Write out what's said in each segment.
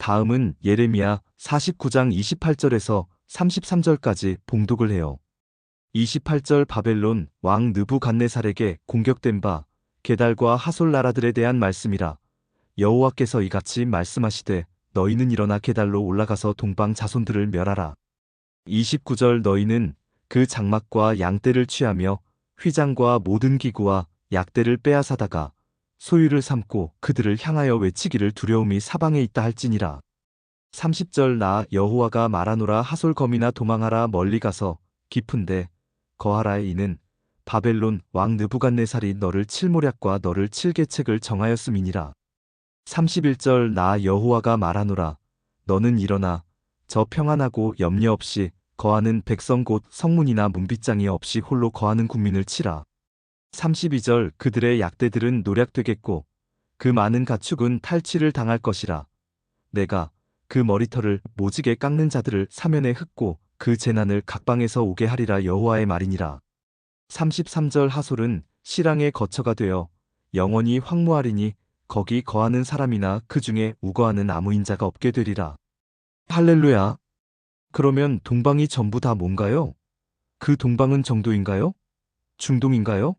다음은 예레미야 49장 28절에서 33절까지 봉독을 해요. 28절 바벨론 왕 느부갓네살에게 공격된 바 게달과 하솔 나라들에 대한 말씀이라 여호와께서 이같이 말씀하시되 너희는 일어나 게달로 올라가서 동방 자손들을 멸하라. 29절 너희는 그 장막과 양떼를 취하며 휘장과 모든 기구와 약대를 빼앗아다가 소유를 삼고 그들을 향하여 외치기를 두려움이 사방에 있다 할지니라. 30절 나 여호와가 말하노라 하솔 검이나 도망하라 멀리 가서 깊은데 거하라의 이는 바벨론 왕 느부갓네살이 너를 칠모략과 너를 칠계책을 정하였음이니라. 31절 나 여호와가 말하노라 너는 일어나 저 평안하고 염려 없이 거하는 백성 곧 성문이나 문빗장이 없이 홀로 거하는 국민을 치라. 32절 그들의 약대들은 노략되겠고 그 많은 가축은 탈취를 당할 것이라. 내가 그 머리털을 모지게 깎는 자들을 사면에 흩고 그 재난을 각방에서 오게 하리라 여호와의 말이니라. 33절 하솔은 실랑의 거처가 되어 영원히 황무하리니 거기 거하는 사람이나 그 중에 우거하는 아무 인자가 없게 되리라. 할렐루야. 그러면 동방이 전부 다 뭔가요? 그 동방은 정도인가요? 중동인가요?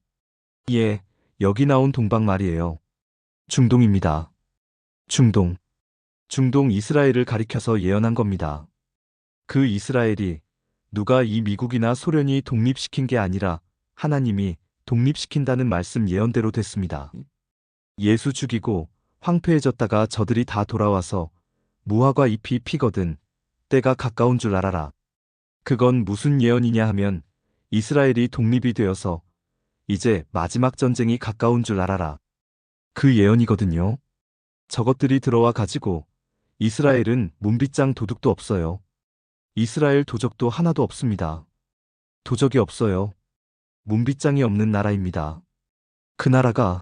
예, 여기 나온 동방 말이에요. 중동입니다. 중동. 중동 이스라엘을 가리켜서 예언한 겁니다. 그 이스라엘이 누가 이 미국이나 소련이 독립시킨 게 아니라 하나님이 독립시킨다는 말씀 예언대로 됐습니다. 예수 죽이고 황폐해졌다가 저들이 다 돌아와서 무화과 잎이 피거든 때가 가까운 줄 알아라. 그건 무슨 예언이냐 하면 이스라엘이 독립이 되어서 이제 마지막 전쟁이 가까운 줄 알아라. 그 예언이거든요. 저것들이 들어와 가지고 이스라엘은 문빗장 도둑도 없어요. 이스라엘 도적도 하나도 없습니다. 도적이 없어요. 문빗장이 없는 나라입니다. 그 나라가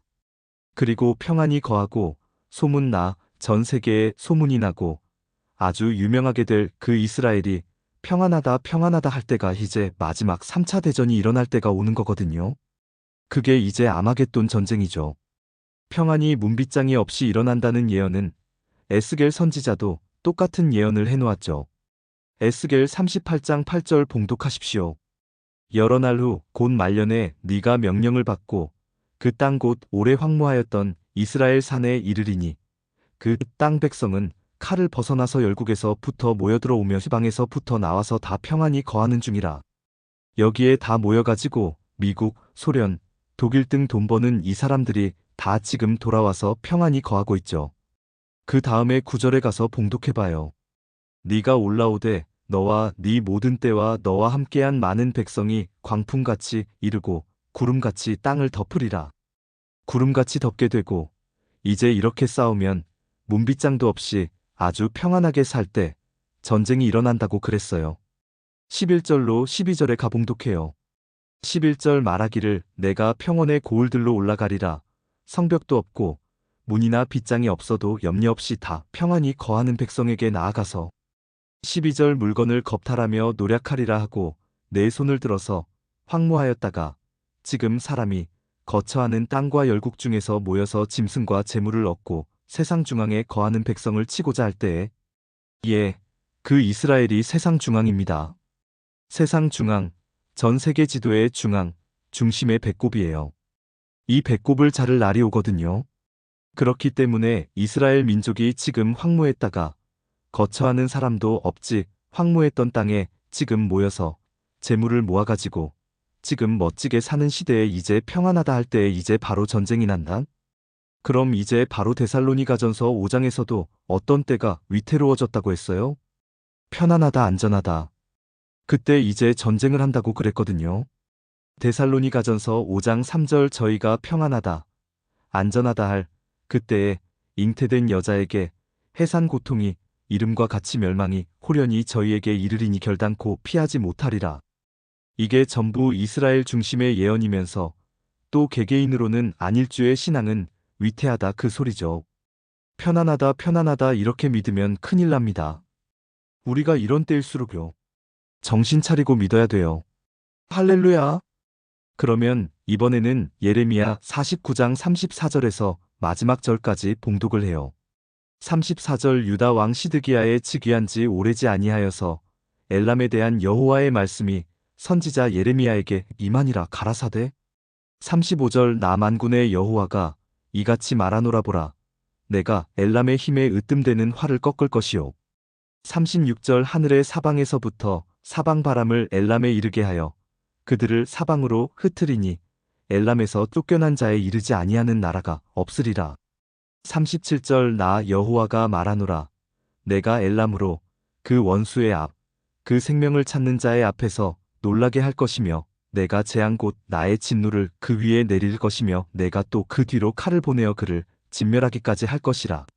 그리고 평안이 거하고 소문나 전 세계에 소문이 나고 아주 유명하게 될 그 이스라엘이 평안하다 평안하다 할 때가 이제 마지막 3차 대전이 일어날 때가 오는 거거든요. 그게 이제 아마겟돈 전쟁이죠. 평안이 문빗장이 없이 일어난다는 예언은 에스겔 선지자도 똑같은 예언을 해놓았죠. 에스겔 38장 8절 봉독하십시오. 여러 날 후 곧 말년에 네가 명령을 받고 그 땅 곧 오래 황무하였던 이스라엘 산에 이르리니 그 땅 백성은 칼을 벗어나서 열국에서 붙어 모여들어 오며 시방에서 붙어 나와서 다 평안히 거하는 중이라. 여기에 다 모여가지고 미국, 소련, 독일 등 돈 버는 이 사람들이 다 지금 돌아와서 평안히 거하고 있죠. 그 다음에 구절에 가서 봉독해봐요. 네가 올라오되 너와 네 모든 때와 너와 함께한 많은 백성이 광풍같이 이르고 구름같이 땅을 덮으리라. 구름같이 덮게 되고 이제 이렇게 싸우면 문빗장도 없이 아주 평안하게 살 때 전쟁이 일어난다고 그랬어요. 11절로 12절에 가봉독해요. 11절 말하기를 내가 평원의 고을들로 올라가리라. 성벽도 없고 문이나 빗장이 없어도 염려 없이 다 평안히 거하는 백성에게 나아가서 12절 물건을 겁탈하며 노력하리라 하고 내 손을 들어서 황무하였다가 지금 사람이 거처하는 땅과 열국 중에서 모여서 짐승과 재물을 얻고 세상 중앙에 거하는 백성을 치고자 할 때에 예, 그 이스라엘이 세상 중앙입니다. 세상 중앙, 전 세계 지도의 중앙, 중심의 배꼽이에요. 이 배꼽을 자를 날이 오거든요. 그렇기 때문에 이스라엘 민족이 지금 황무했다가 거처하는 사람도 없지 황무했던 땅에 지금 모여서 재물을 모아가지고 지금 멋지게 사는 시대에 이제 평안하다 할 때에 이제 바로 전쟁이 난다? 그럼 이제 바로 데살로니가전서 5장에서도 어떤 때가 위태로워졌다고 했어요? 편안하다 안전하다. 그때 이제 전쟁을 한다고 그랬거든요. 데살로니 가전서 5장 3절 저희가 평안하다, 안전하다 할 그때에 잉태된 여자에게 해산 고통이 이름과 같이 멸망이 호련히 저희에게 이르리니 결단코 피하지 못하리라. 이게 전부 이스라엘 중심의 예언이면서 또 개개인으로는 안일주의 신앙은 위태하다 그 소리죠. 편안하다 편안하다 이렇게 믿으면 큰일 납니다. 우리가 이런 때일수록요. 정신 차리고 믿어야 돼요. 할렐루야. 그러면 이번에는 예레미야 49장 34절에서 마지막 절까지 봉독을 해요. 34절 유다 왕 시드기야의 즉위한 지 오래지 아니하여서 엘람에 대한 여호와의 말씀이 선지자 예레미야에게 이만이라 가라사대 35절 나 만군의 여호와가 이같이 말하노라 보라 내가 엘람의 힘에 으뜸되는 활을 꺾을 것이요 36절 하늘의 사방에서부터 사방 바람을 엘람에 이르게 하여 그들을 사방으로 흩트리니 엘람에서 쫓겨난 자에 이르지 아니하는 나라가 없으리라. 37절 나 여호와가 말하노라. 내가 엘람으로 그 원수의 앞 그 생명을 찾는 자의 앞에서 놀라게 할 것이며 내가 재앙 곧 나의 진노를 그 위에 내릴 것이며 내가 또 그 뒤로 칼을 보내어 그를 진멸하기까지 할 것이라.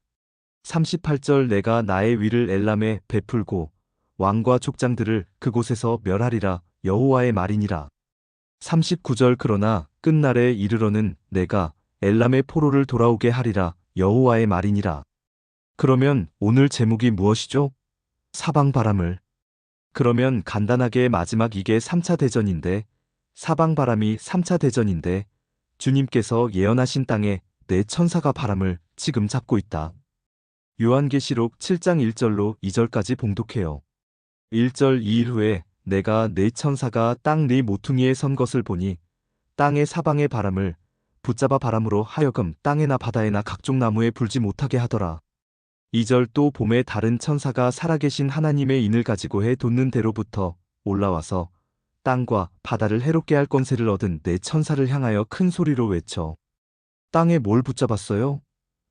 38절 내가 나의 위를 엘람에 베풀고 왕과 족장들을 그곳에서 멸하리라 여호와의 말이니라 39절 그러나 끝날에 이르러는 내가 엘람의 포로를 돌아오게 하리라 여호와의 말이니라. 그러면 오늘 제목이 무엇이죠? 사방 바람을. 그러면 간단하게 마지막 이게 3차 대전인데 사방 바람이 3차 대전인데 주님께서 예언하신 땅에 내 천사가 바람을 지금 잡고 있다. 요한계시록 7장 1절로 2절까지 봉독해요. 1절 2일 후에 내가 내 천사가 땅 네 모퉁이에 선 것을 보니 땅의 사방의 바람을 붙잡아 바람으로 하여금 땅에나 바다에나 각종 나무에 불지 못하게 하더라. 2절 또 봄에 다른 천사가 살아계신 하나님의 인을 가지고 해 돋는 대로부터 올라와서 땅과 바다를 해롭게 할 권세를 얻은 내 천사를 향하여 큰 소리로 외쳐. 땅에 뭘 붙잡았어요?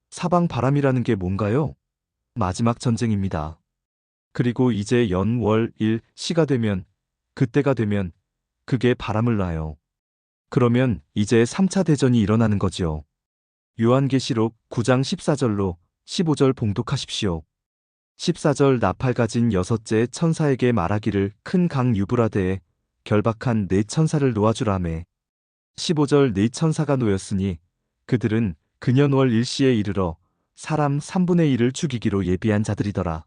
사방 바람이라는 게 뭔가요? 마지막 전쟁입니다. 그리고 이제 연, 월, 일, 시가 되면, 그때가 되면, 그게 바람을 놔요. 그러면 이제 3차 대전이 일어나는 거지요. 요한계시록 9장 14절로 15절 봉독하십시오. 14절 나팔 가진 여섯째 천사에게 말하기를 큰 강 유브라데에 결박한 네 천사를 놓아주라매. 15절 네 천사가 놓였으니 그들은 근연월 일시에 이르러 사람 3분의 1을 죽이기로 예비한 자들이더라.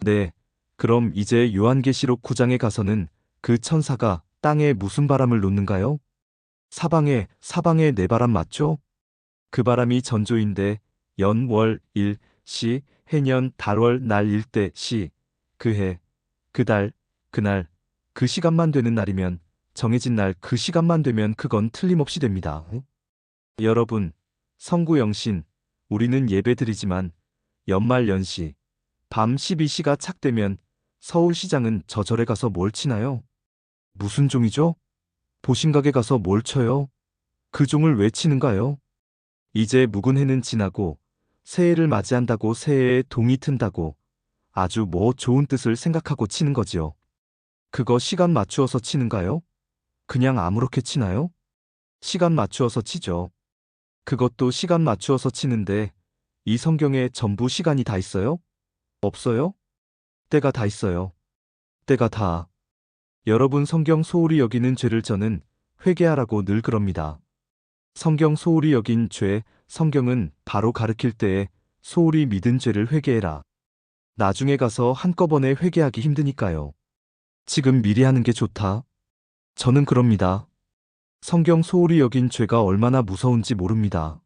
네, 그럼 이제 요한계시록 9장에 가서는 그 천사가 땅에 무슨 바람을 놓는가요? 사방에, 사방에 내 바람 맞죠? 그 바람이 전조인데 연, 월, 일, 시, 해년, 달월, 날, 일대, 시, 그 해, 그 달, 그날, 그 시간만 되는 날이면 정해진 날 그 시간만 되면 그건 틀림없이 됩니다. 여러분, 성구 영신, 우리는 예배 드리지만 연말 연시, 밤 12시가 착되면 서울시장은 저 절에 가서 뭘 치나요? 무슨 종이죠? 보신각에 가서 뭘 쳐요? 그 종을 왜 치는가요? 이제 묵은 해는 지나고 새해를 맞이한다고 새해에 동이 튼다고 아주 뭐 좋은 뜻을 생각하고 치는 거지요. 그거 시간 맞추어서 치는가요? 그냥 아무렇게 치나요? 시간 맞추어서 치죠. 그것도 시간 맞추어서 치는데 이 성경에 전부 시간이 다 있어요? 없어요? 때가 다 있어요. 때가 다. 여러분 성경 소홀히 여기는 죄를 저는 회개하라고 늘 그럽니다. 성경 소홀히 여긴 죄, 성경은 바로 가르칠 때에 소홀히 믿은 죄를 회개해라. 나중에 가서 한꺼번에 회개하기 힘드니까요. 지금 미리 하는 게 좋다. 저는 그럽니다. 성경 소홀히 여긴 죄가 얼마나 무서운지 모릅니다.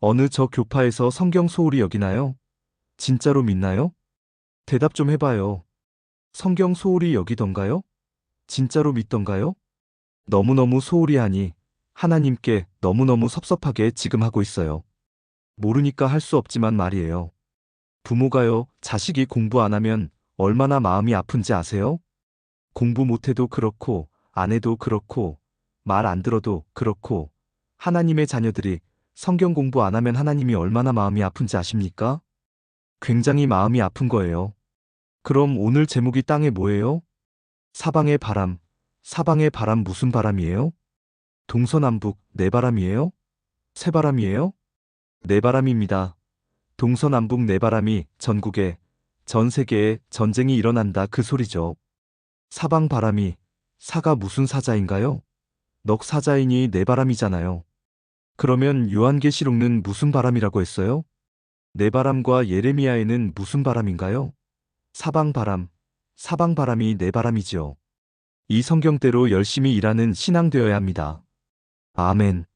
어느 저 교파에서 성경 소홀히 여기나요? 진짜로 믿나요? 대답 좀 해봐요. 성경 소홀히 여기던가요? 진짜로 믿던가요? 너무너무 소홀히 하니 하나님께 너무너무 섭섭하게 지금 하고 있어요. 모르니까 할 수 없지만 말이에요. 부모가요, 자식이 공부 안 하면 얼마나 마음이 아픈지 아세요? 공부 못해도 그렇고, 안 해도 그렇고, 말 안 들어도 그렇고, 하나님의 자녀들이 성경 공부 안 하면 하나님이 얼마나 마음이 아픈지 아십니까? 굉장히 마음이 아픈 거예요. 그럼 오늘 제목이 땅에 뭐예요? 사방의 바람. 사방의 바람 무슨 바람이에요? 동서남북 네 바람이에요? 세 바람이에요? 네 바람입니다. 동서남북 네 바람이 전국에 전 세계에 전쟁이 일어난다 그 소리죠. 사방 바람이 사가 무슨 사자인가요? 넉 사자이니 네 바람이잖아요. 그러면 요한계시록은 무슨 바람이라고 했어요? 네 바람과 예레미야에는 무슨 바람인가요? 사방 바람, 사방 바람이 내 바람이지요. 이 성경대로 열심히 일하는 신앙 되어야 합니다. 아멘.